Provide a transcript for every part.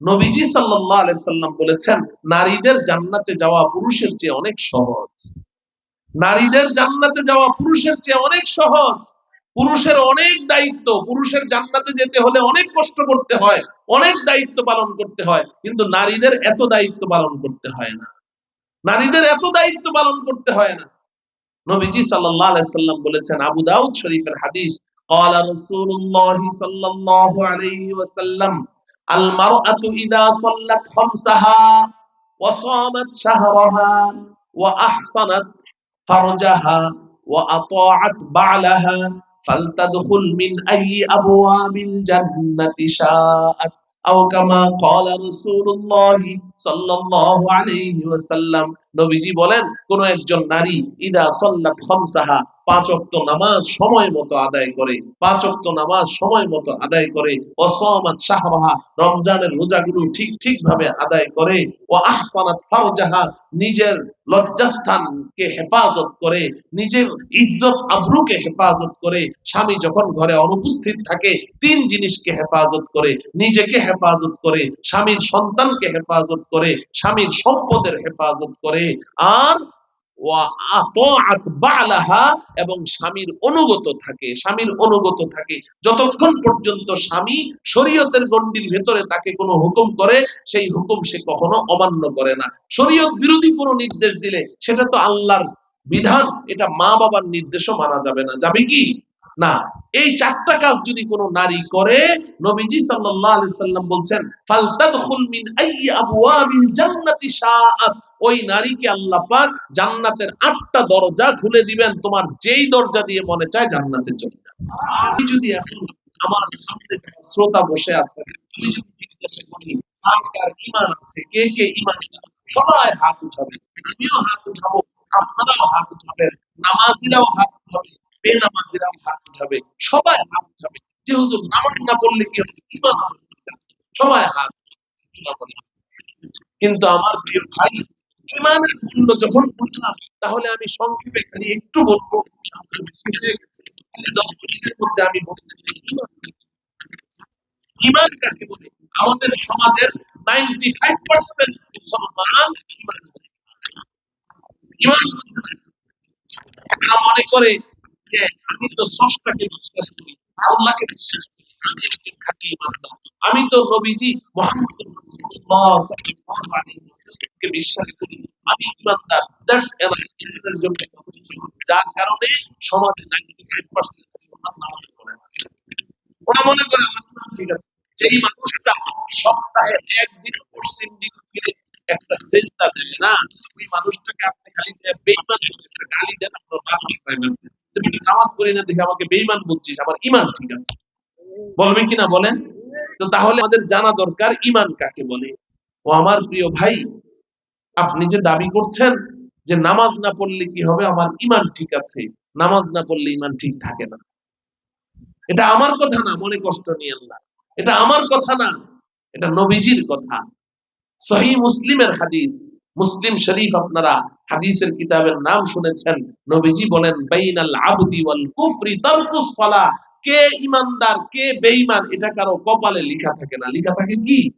নবীজি সাল্লাল্লাহু আলাইহি সাল্লাম বলেছেন নারীদের জান্নাতে যাওয়া পুরুষের চেয়ে অনেক সহজ নারীদের জান্নাতে যাওয়া পুরুষের চেয়ে অনেক সহজ পুরুষের অনেক দায়িত্ব পুরুষের জান্নাতে যেতে হলে অনেক কষ্ট করতে হয় অনেক দায়িত্ব পালন করতে হয় কিন্তু নারীদের এত দায়িত্ব পালন করতে হয় না নারীদের এত দায়িত্ব পালন করতে হয় না নবীজি সাল্লাল্লাহু আলাইহি সাল্লাম বলেছেন আবু দাউদ শরীফের হাদিস قال رسول الله صلى الله عليه وسلم المرأة إذا صلت خمسها وصامت شهرها وأحصنت فرجها وأطاعت بعلها فلتدخل من أي أبواب الجنة شاءت. أو كما قال رسول الله রমজানের রোজাগুলো ঠিক ঠিক ভাবে আদায় করে নিজের লজ্জাস্থানকে হেফাজত করে, নিজের ইজ্জত আবরুকে হেফাজত করে, স্বামী যখন ঘরে অনুপস্থিত থাকে, তিন জিনিসকে হেফাজত করে, নিজেকে হেফাজত করে, স্বামীর সন্তানকে হেফাজত করে, স্বামীর সম্পদের হেফাজত করে, আর এবং স্বামীর অনুগত থাকে, স্বামীর অনুগত থাকে। যতক্ষণ পর্যন্ত স্বামী শরীয়তের গণ্ডির ভেতরে তাকে কোনো হুকুম করে, সেই হুকুম সে কখনো অমান্য করে না। শরীয়ত বিরোধী কোনো নির্দেশ দিলে, সেটা তো আল্লাহর বিধান, এটা মা বাবার নির্দেশও মানা যাবে না। যাবে কি? না, এই চারটা কাজ যদি কোনো নারী করে, নবীজি সাল্লাল্লাহু আলাইহি সাল্লাম বলছেন, ফালতাদখুল মিন আইয়ি আবওয়াবিল জান্নাতি শাআত ওই নারীকে আল্লাহ পাক জান্নাতের আটটা দরজা খুলে দিবেন, তোমার যেই দরজা দিয়ে মনে চায় জান্নাতে চলে আমি যদি এখন আমার সামনে শ্রোতা বসে আছে তুমি যদি জিজ্ঞাসা করি কার কার ঈমান আছে? কে কে ঈমান সবাই হাত উঠাবে। আমিও হাত উঠাবো, আপনারাও হাত উঠাবেন, নামাজিরাও হাত উঠাবে সবাই হাত উঠাবে। যেহেতু নামাজ না পড়লে কি হবে? আমাদের সবাই হাত। কিন্তু আমার প্রিয় ভাই ইমানের মূল্য যখন বুঝলাম তাহলে আমি সংক্ষেপে খালি একটু বলব দশ মিনিটের মধ্যে আমি বলতে চাই ইমান ইমান কাকে বলে? আমাদের সমাজের নাইনটি ফাইভ পার্সেন্ট মুসলমান ইমান। ইমান মনে করে যে আমি তো স্রষ্টাকে বিশ্বাস করি, আল্লাহকে বিশ্বাস করি আমি তো নবীজি বিশ্বাস করি। আমি যার কারণে সমাজে 95% মুসলমান নামাজ পড়ে না। ওরা মনে করে আমার ঠিক আছে। যেই মানুষটা সপ্তাহে একদিন পশ্চিম দিক ফিরে একটা সেজদা দেবে না, ওই মানুষটাকে আপনি খালি যে বেঈমান একটা গালি দেন, আপনার নামাজ পাইবেন না। তুমি কি নামাজ পড়ি না দেখে আমাকে বেঈমান বলছিস? আমার ইমান ঠিক আছে। বলবে কিনা বলেন? তো তাহলে আমাদের জানা দরকার ইমান কাকে বলে। ও আমার প্রিয় ভাই, আপনি যে দাবি করছেন যে নামাজ না পড়লে কি হবে? আমার ইমান ঠিক আছে। নামাজ না পড়লে ইমান ঠিক থাকে না। এটা আমার কথা না, মনে কষ্ট নিয়ে না এটা আমার কথা না, এটা নবীজির কথা। সহি মুসলিমের হাদিস, মুসলিম শরীফ আপনারা হাদিসের কিতাবের নাম শুনেছেন। নবীজি বলেন, বাইনাল আবদি ওয়াল কুফরি তারকুস সালাহ। কে ইমানদার, কে বেঈমান, এটা কারও কপালে লেখা থাকে না। লেখা থাকে কি?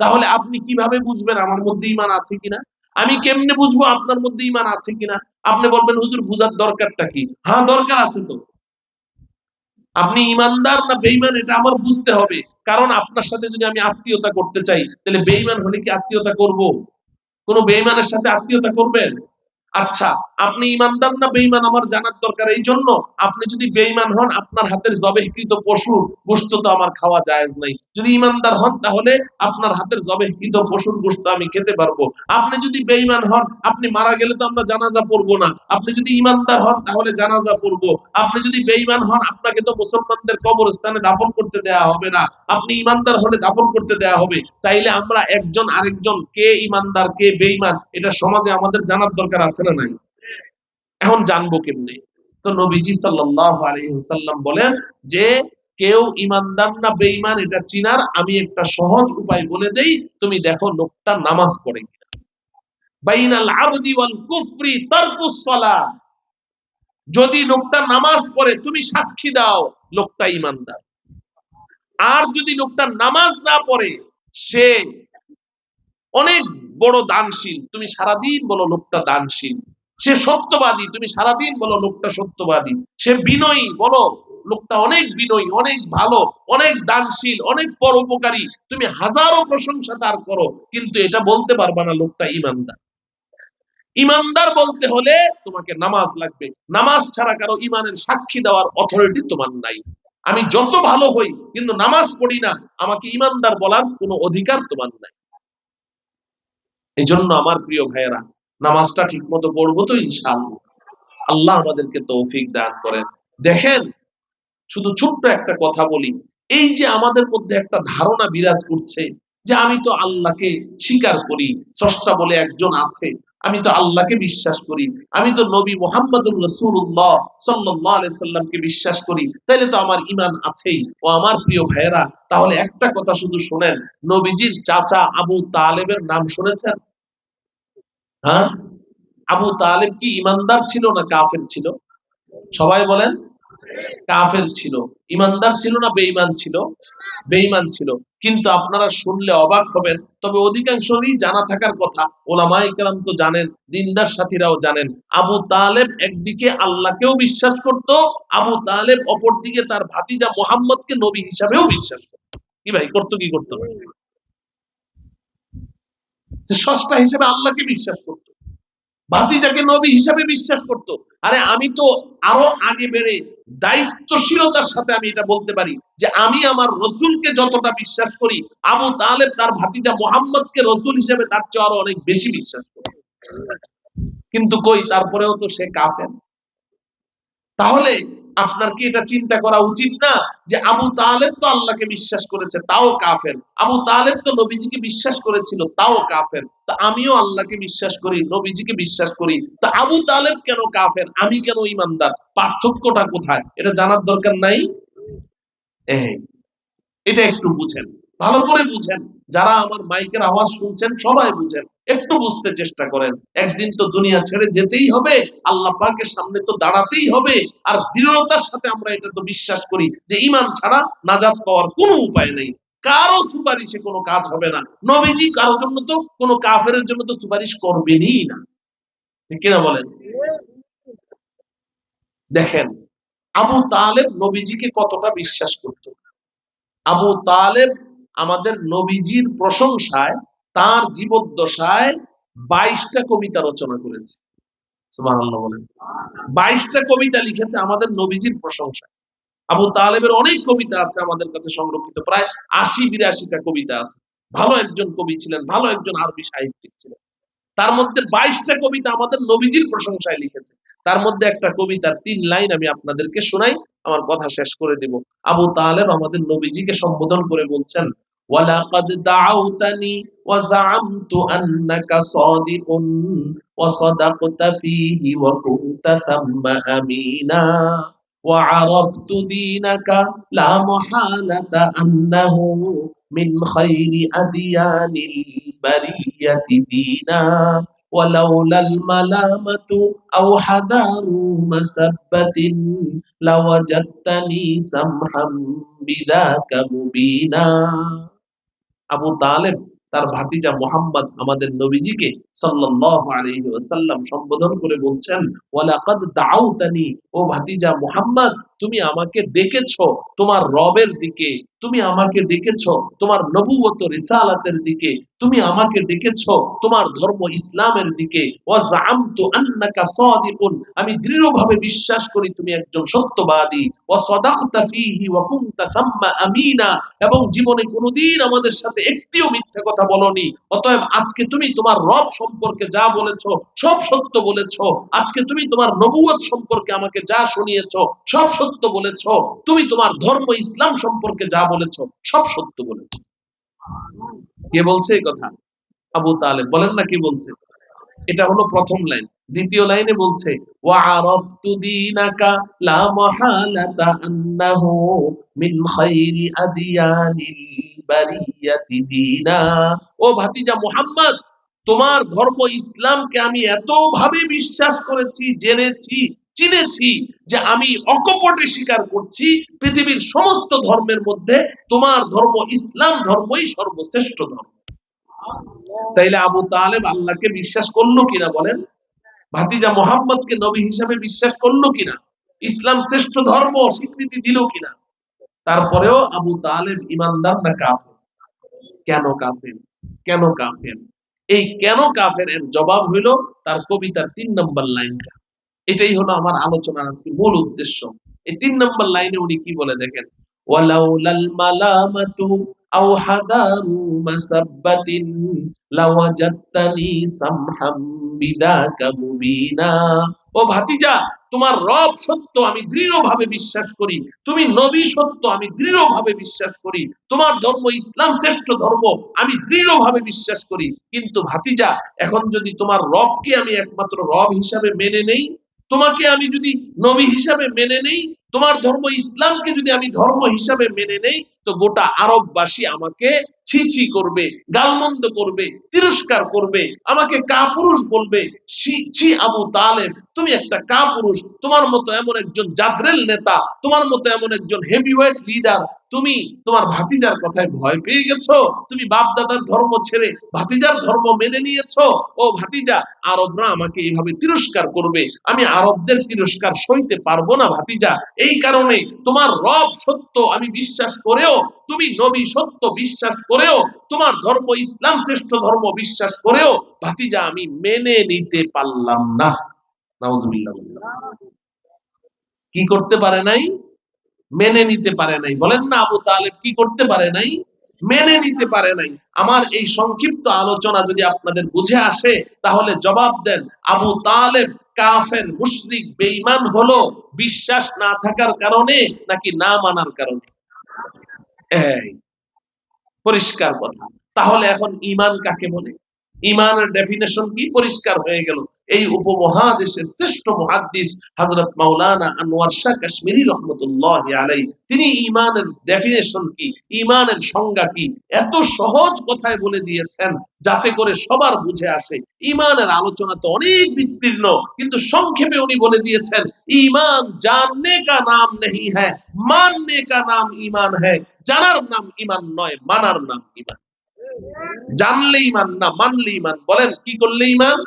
তাহলে আপনি কীভাবে বুঝবেন আমার মধ্যে ইমান আছে কিনা? আমি কেমনে বুঝব আপনার মধ্যে ইমান আছে কিনা? আপনি বলবেন, হুজুর, বুঝার দরকারটা কি? হ্যাঁ দরকার আছে তো। আপনি ইমানদার না বেঈমান, এটা আমার বুঝতে হবে। কারণ আপনার সাথে যদি আমি আত্মীয়তা করতে চাই, তাহলে বেইমান হলে কি আত্মীয়তা করব? কোন বেইমানের সাথে আত্মীয়তা করবেন? আচ্ছা আপনি ইমানদার না বেঈমান? আমার জানার দরকার এই জন্য। আপনি যদি বেঈমান হন, আপনার হাতের জবেহকৃত পশুর গোশত তো আমার খাওয়া জায়েজ নাই। যদি ইমানদার হন, তাহলে আপনার হাতের জবেহকৃত পশুর গোশত আমি খেতে পারব। আপনি যদি বেঈমান হন, আপনি মারা গেলে তো আমরা জানাজা পড়ব না। আপনি যদি ইমানদার হন, তাহলে জানাজা পড়ব। আপনি যদি বেঈমান হন, আপনাকে তো মুসলমানদের কবরস্থানে দাফন করতে দেয়া হবে না। আপনি ইমানদার হলে দাফন করতে দেয়া হবে। তাইলে আমরা একজন আরেকজন, কে ইমানদার, কে বেঈমান, এটা সমাজে আমাদের জানার দরকার আছে। না নাই? এখন জানব কেমনে? তো নবীজি ওয়াসাল্লাম বলেন যে, কেউ ইমানদার না বেঈমান, এটা চিনার। আমি একটা সহজ উপায় বলে দেই, তুমি দেখো লোকটা নামাজ পড়ে যদি লোকটা নামাজ পড়ে, তুমি সাক্ষী দাও লোকটা ইমানদার আর যদি লোকটা নামাজ না পড়ে, সে অনেক বড় দানশীল। তুমি সারাদিন বলো লোকটা দানশীল। সে সত্যবাদী, তুমি সারাদিন বলো লোকটা সত্যবাদী। সে বিনয়ী, বলো লোকটা অনেক বিনয়ী, অনেক ভালো, অনেক দানশীল, অনেক পরোপকারী। তুমি হাজারো প্রশংসা তার করো, কিন্তু এটা বলতে পারবা না লোকটা ইমানদার। ইমানদার বলতে হলে তোমাকে নামাজ লাগবে। নামাজ ছাড়া কারও ইমানের সাক্ষী দেওয়ার অথরিটি তোমার নাই। আমি যত ভালো হই, কিন্তু নামাজ পড়ি না, আমাকে ইমানদার বলার কোনো অধিকার তোমার নাই। এই জন্য আমার প্রিয় ভাইয়েরা, নামাজটা ঠিক মতো পড়ব তো ইনশাআল্লাহ। আল্লাহ আমাদেরকে তৌফিক দান করেন। দেখেন, শুধু ছোট্ট একটা কথা বলি, এই যে আমাদের মধ্যে একটা ধারণা বিরাজ করছে যে আমি তো আল্লাহকে স্বীকার করি, স্রষ্টা বলে একজন আছে আমি তো আল্লাহকে বিশ্বাস করি। আমি তো নবী মোহাম্মদুর রসুল্লাহ সাল্লাহ সাল্লামকে বিশ্বাস করি। তাইলে তো আমার ইমান আছেই। ও আমার প্রিয় ভাইয়েরা, তাহলে একটা কথা শুধু শোনেন। নবীজির চাচা আবু তালেবের নাম শুনেছেন? হ্যাঁ? আবু তালেব কি ইমানদার ছিল না কাফের ছিল? সবাই বলেন। কাফের ছিল। ইমানদার ছিল না, বেঈমান ছিল। বেঈমান ছিল। কিন্তু আপনারা শুনলে অবাক হবেন। তবে অধিকাংশই জানা থাকার কথা ওলামা ইকরাম তো জানেন, দিনদার সাথীরাও জানেন। আবু তালেব একদিকে আল্লাহকেও বিশ্বাস করত, আবু তালেব অপরদিকে তার ভাতিজা মোহাম্মদকে নবী হিসাবেও বিশ্বাস করত। কি ভাই, করতো কি করতো? ষষ্ঠা হিসেবে আল্লাহকে বিশ্বাস করত। ভাতিজাকে নবী হিসাবে বিশ্বাস করত, আরে আমি তো আরও আগে বেড়ে দায়িত্বশীলতার সাথে আমি এটা বলতে পারি যে আমি আমার রসুলকে যতটা বিশ্বাস করি, আবু তালেব তার ভাতিজা মোহাম্মদকে রসুল হিসেবে তার চেয়ে আরও অনেক বেশি বিশ্বাস করি। কিন্তু কই, তারপরেও তো সে কাফের। তাহলে আপনার কি এটা চিন্তা করা উচিত না যে আবু তালেব তো আল্লাহকে বিশ্বাস করেছে, তাও কাফের। আবু তালেব তো নবীজিকে বিশ্বাস করেছিল, তাও কাফের। তো আমিও আল্লাহকে বিশ্বাস করি, নবীজিকে বিশ্বাস করি। তো আবু তালেব কেন কাফের? আমি কেন ইমানদার? পার্থক্যটা কোথায়? এটা জানার দরকার নাই? এটা একটু বুঝেন। ভালো করে বুঝেন। যারা আমার মাইকের আওয়াজ শুনছেন, সবাই বুঝেন, একটু বুঝতে চেষ্টা করেন। একদিন তো দুনিয়া ছেড়ে যেতেই হবে, আল্লাহ পাকের সামনে তো দাঁড়াতেই হবে, আর দৃঢ়তার সাথে আমরা এটা তো বিশ্বাস করি যে ইমান ছাড়া নাজাত পাওয়ার কোনো উপায় নেই। কারও সুপারিশে কোনো কাজ হবে না। নবীজি কারোর জন্য তো, কোনো কাফের জন্য তো সুপারিশ করবেনই না। ঠিক কিনা বলেন? দেখেন, আবু তালেব নবীজিকে কতটা বিশ্বাস করত? আবু তালেব আমাদের নবীজির প্রশংসায় তার জীবদ্দশায় বাইশটা কবিতা রচনা করেছে। বলেন। বাইশটা কবিতা লিখেছে আমাদের নবীজির প্রশংসায়। আবু তালেবের অনেক কবিতা আছে আমাদের কাছে সংরক্ষিত, প্রায় আশি বিরাশিটা কবিতা আছে। ভালো একজন কবি ছিলেন, ভালো একজন আরবি সাহিত্যিক ছিলেন। তার মধ্যে বাইশটা কবিতা আমাদের নবীজির প্রশংসায় লিখেছে। তার মধ্যে একটা কবিতার তিন লাইন আমি আপনাদেরকে শোনাই, আমার কথা শেষ করে দেব। আবু তালেব আমাদের নবীজিকে সম্বোধন করে বলছেন ولقد دعوتني وزعمت أنك صادق وصدقت فيه وكنت ثم أمينا وعرفت دينك لا محالة أنه من خير أديان البرية دينا ولولا الملامة أو حذار مسبة لوجدتني سمحا بذاك مبينا আবু তালেব, তার ভাতিজা মোহাম্মদ আমাদের নবীজিকে সাল্লাম সম্বোধন করে বলছেন দাউতানি ও ভাতিজা মোহাম্মদ তুমি আমাকে ডেকেছো তোমার রবের দিকে, তুমি আমাকে ডেকেছো তোমার নবুয়ত রিসালাতের দিকে, তুমি আমাকে ডেকেছো তোমার ধর্ম ইসলামের দিকে। আমি দৃঢ়ভাবে বিশ্বাস করি তুমি একজন সত্যবাদী। আমিনা, এবং জীবনে কোনোদিন আমাদের সাথে একটিও মিথ্যা কথা বলনি। অতএব আজকে তুমি তোমার রব সম্পর্কে যা বলেছ, সব সত্য বলেছ। আজকে তুমি তোমার নবুয়ত সম্পর্কে আমাকে যা শুনিয়েছো, সব সত্য বলেছ, তুমি তোমার ধর্ম ইসলাম সম্পর্কে যা বলেছ, সব সত্য বলেছ। কে বলছে এই কথা? আবু তালেব। বলেন না কি বলছে। এটা হলো প্রথম লাইন। দ্বিতীয় লাইনে বলছে ও ভাতিজা মুহাম্মদ, তোমার ধর্ম ইসলামকে আমি এত ভাবে বিশ্বাস করেছি, জেনেছি চিনেছি যে আমি অকপটে স্বীকার করছি পৃথিবীর সমস্ত ধর্মের মধ্যে তোমার ধর্ম ইসলাম ধর্মই সর্বশ্রেষ্ঠ ধর্ম। তাইলে আবু তালেব আল্লাহকে বিশ্বাস করল কিনা বলেন? ভাতিজা মোহাম্মদকে নবী হিসাবে বিশ্বাস করল কিনা? ইসলাম শ্রেষ্ঠ ধর্ম স্বীকৃতি দিল কিনা? তারপরেও আবু তালেব ইমানদার না কাফের? কেন কাফের? কেন কাফের? এই কেন কাফের? এর জবাব হইল তার কবিতার তিন নম্বর লাইনটা। এটাই হলো আমার আলোচনার আজকে মূল উদ্দেশ্য। এই তিন নম্বর লাইনে উনি কি বলে দেখেন? ও ভাতিজা, তোমার রব সত্য আমি দৃঢ়ভাবে বিশ্বাস করি। তুমি নবী সত্য আমি দৃঢ়ভাবে বিশ্বাস করি। তোমার ধর্ম ইসলাম শ্রেষ্ঠ ধর্ম আমি দৃঢ়ভাবে বিশ্বাস করি। কিন্তু ভাতিজা, এখন যদি তোমার রবকে আমি একমাত্র রব হিসাবে মেনে নেই তোমাকে আমি যদি নবী হিসাবে মেনে নেই, তোমার ধর্ম ইসলামকে যদি আমি ধর্ম হিসাবে মেনে নেই তো গোটা আরববাসী আমাকে ছি ছি করবে, গালমন্দ করবে, তিরস্কার করবে, আমাকে কাপুরুষ বলবে, ছি আবু তালেব, তুমি একটা কাপুরুষ, তোমার মতো এমন একজন জাদ্রেল নেতা, তোমার মতো এমন একজন হেভিওয়েট লিডার তুমি তোমার ভাতিজার কথায় ভয় পেয়ে গেছো, তুমি বাপ দাদার ধর্ম ছেড়ে ভাতিজার ধর্ম মেনে নিয়েছো, ও ভাতিজা, আরবরা আমাকে এইভাবে তিরস্কার করবে, আমি আরবদের তিরস্কার সইতে পারব না ভাতিজা, এই কারণে তোমার রব সত্য আমি বিশ্বাস করেও তুমি নবী সত্য বিশ্বাস করেও, তোমার ধর্ম ইসলাম শ্রেষ্ঠ ধর্ম বিশ্বাস করেও, ভাতিজা, আমি মেনে নিতে পারলাম না। কি করতে পারে নাই? মেনে নিতে পারে নাই। বলেন না, আবু তালেব কি করতে পারে নাই? মেনে নিতে পারে নাই। আমার এই সংক্ষিপ্ত আলোচনা যদি আপনাদের বুঝে আসে, তাহলে জবাব দেন, আবু তালেব কাফের, মুশরিক, বেঈমান হলো, বিশ্বাস না থাকার কারণে নাকি না মানার কারণে? পরিষ্কার কথা। তাহলে এখন ইমান কাকে বলে? ইমানের ডেফিনেশন কি? পরিষ্কার হয়ে গেল। এই উপমহাদেশের শ্রেষ্ঠ মহাদ্দিস হযরত মাওলানা আনোয়ার শাহ কাশ্মীরি রহমতুল্লাহ আলাই তিনি ইমানের ডেফিনেশন কি ইমানের সংজ্ঞা কি, এত সহজ কথায় বলে দিয়েছেন যাতে করে সবার বুঝে আসে। ইমানের আলোচনা তো অনেক বিস্তীর্ণ, কিন্তু সংক্ষেপে উনি বলে দিয়েছেন ইমান জাননে কা নাম নেই হ্যাঁ মাননে কা নাম ইমান হ্যাঁ জানার নাম ইমান নয়, মানার নাম ইমান জানলে ইমান না, মানলে ইমান বলেন কি করলে ইমান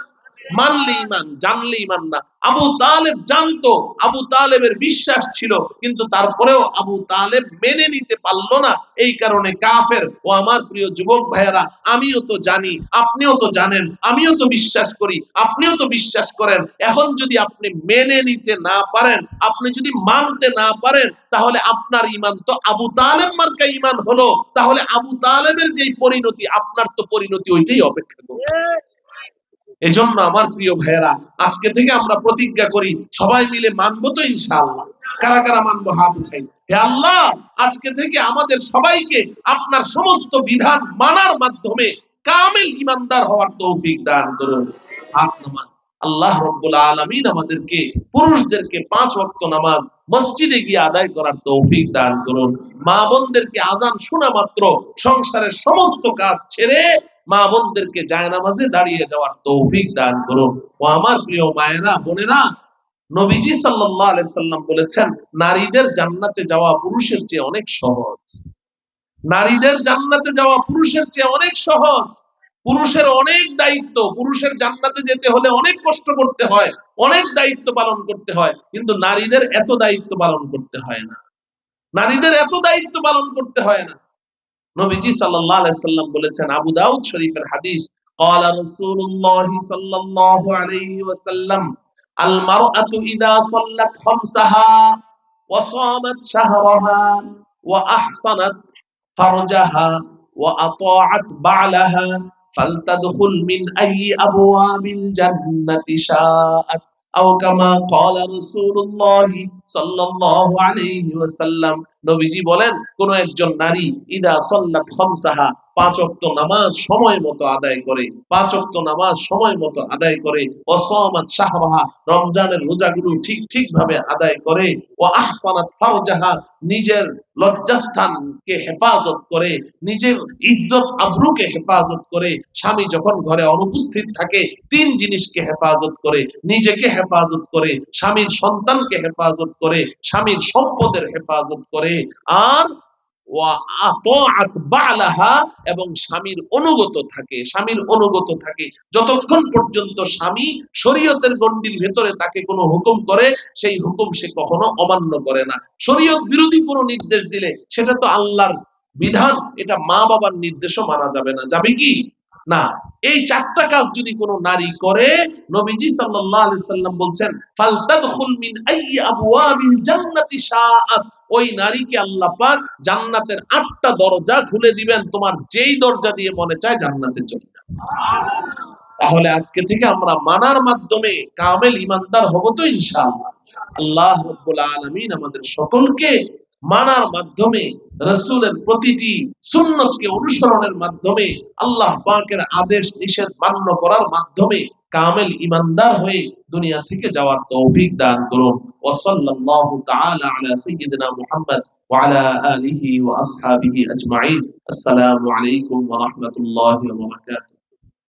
মানলে ইমান জানলে ইমান না। আবু তালেব জানতো, আবু তালেবের বিশ্বাস ছিল, কিন্তু তারপরেও আবু তালেব মেনে নিতে পারল না। এই কারণে কাফের, ও আমার প্রিয় যুবক ভাইয়েরা, আমিও তো জানি, আপনিও তো জানেন, আমিও তো বিশ্বাস করি, আপনিও তো বিশ্বাস করেন। এখন যদি আপনি মেনে নিতে না পারেন, আপনি যদি মানতে না পারেন, তাহলে আপনার ইমান তো আবু তালেব মার্কা ইমান হলো। তাহলে আবু তালেবের যেই পরিণতি, আপনার তো পরিণতি ওইটাই অপেক্ষা করবে। এজন্য আমার প্রিয় ভাইয়েরা, আজকে থেকে আমরা প্রতিজ্ঞা করি, সবাই মিলে মানবো তো ইনশাআল্লাহ। কারা কারা মানবো হাত উঠাই। হে আল্লাহ, আজকে থেকে আমাদের সবাইকে আপনার সমস্ত বিধান মানার মাধ্যমে কামেল ইমানদার হওয়ার তৌফিক দান করুন। আল্লাহ রব্বুল আলামিন আমাদেরকে, পুরুষদেরকে পাঁচ ওয়াক্ত নামাজ মসজিদে গিয়ে আদায় করার তৌফিক দান করুন। মা বোনদেরকে আজান শোনা মাত্র, সংসারের সমস্ত কাজ ছেড়ে মা বোনদেরকে জায়নামাজে দাঁড়িয়ে যাওয়ার তৌফিক দান করুন। ও আমার প্রিয় মায়েরা, বোনেরা, নবীজি সাল্লাল্লাহু আলাইহি সাল্লাম বলেছেন, নারীদের জান্নাতে যাওয়া পুরুষের চেয়ে অনেক সহজ। নারীদের জান্নাতে যাওয়া পুরুষের চেয়ে অনেক সহজ। পুরুষের অনেক দায়িত্ব পুরুষের জান্নাতে যেতে হলে অনেক কষ্ট করতে হয় অনেক দায়িত্ব পালন করতে হয় কিন্তু নারীদের এত দায়িত্ব পালন করতে হয় না নারীদের এত দায়িত্ব পালন করতে হয় না নবীজি সাল্লাল্লাহু আলাইহি সাল্লাম বলেছেন আবু দাউদ শরীফের হাদিস قال رسول الله صلى الله عليه وسلم المرأة إذا صلت خمسها وصامت شهرها وأحصنت فرجها وأطاعت بعلها ফালতাদখুল মিন বলেন কোন একজন নারী ইদা সল্লাত খামসাহা পাঁচ অক্ত নামাজ সময় মতো আদায় করে, পাঁচ অক্ত নামাজ সময় মতো আদায় করে রমজানের রোজাগুলো ঠিক ঠিক ভাবে আদায় করে ও আহসানাত ফারজাহা, নিজের লজ্জাস্থানকে হেফাজত করে, নিজের ইজ্জত আব্রুকে হেফাজত করে, স্বামী যখন ঘরে অনুপস্থিত থাকে, তিন জিনিসকে হেফাজত করে, নিজেকে হেফাজত করে, স্বামীর সন্তানকে হেফাজত করে, স্বামীর সম্পদের হেফাজত করে, আর এবং স্বামীর অনুগত থাকে, স্বামীর অনুগত থাকে। যতক্ষণ পর্যন্ত স্বামী শরীয়তের গণ্ডির ভেতরে তাকে কোনো হুকুম করে, সেই হুকুম সে কখনো অমান্য করে না। শরীয়ত বিরোধী কোনো নির্দেশ দিলে সেটা তো আল্লাহর বিধান। এটা মা বাবার নির্দেশও মানা যাবে না। যাবে কি? না, এই চারটা কাজ যদি কোনো নারী করে, নবীজি সাল্লাল্লাহু আলাইহি সাল্লাম বলছেন, ফালতাদখুল মিন আইয়ি আবওয়াবিল জান্নাতি শাআত ওই নারীকে আল্লাহ পাক জান্নাতের আটটা দরজা খুলে দিবেন, তোমার যেই দরজা দিয়ে মনে চায় জান্নাতে চলে। তাহলে আজকে থেকে আমরা মানার মাধ্যমে কামেল ইমানদার হব তো ইনশাআল্লাহ আল্লাহ রাব্বুল আলামিন আমাদের সকলকে মানার মাধ্যমে রসুলের প্রতিটি সুন্নতকে অনুসরণের মাধ্যমে আল্লাহ পাকের আদেশ নিষেধ মান্য করার মাধ্যমে কামেল ইমানদার হয়ে দুনিয়া থেকে যাওয়ার তৌফিক দান করুন ওয়াসাল্লাল্লাহু তাআলা আলা সাইয়্যিদিনা মুহাম্মদ وعلى آله وأصحابه أجمعين السلام عليكم ورحمة الله وبركاته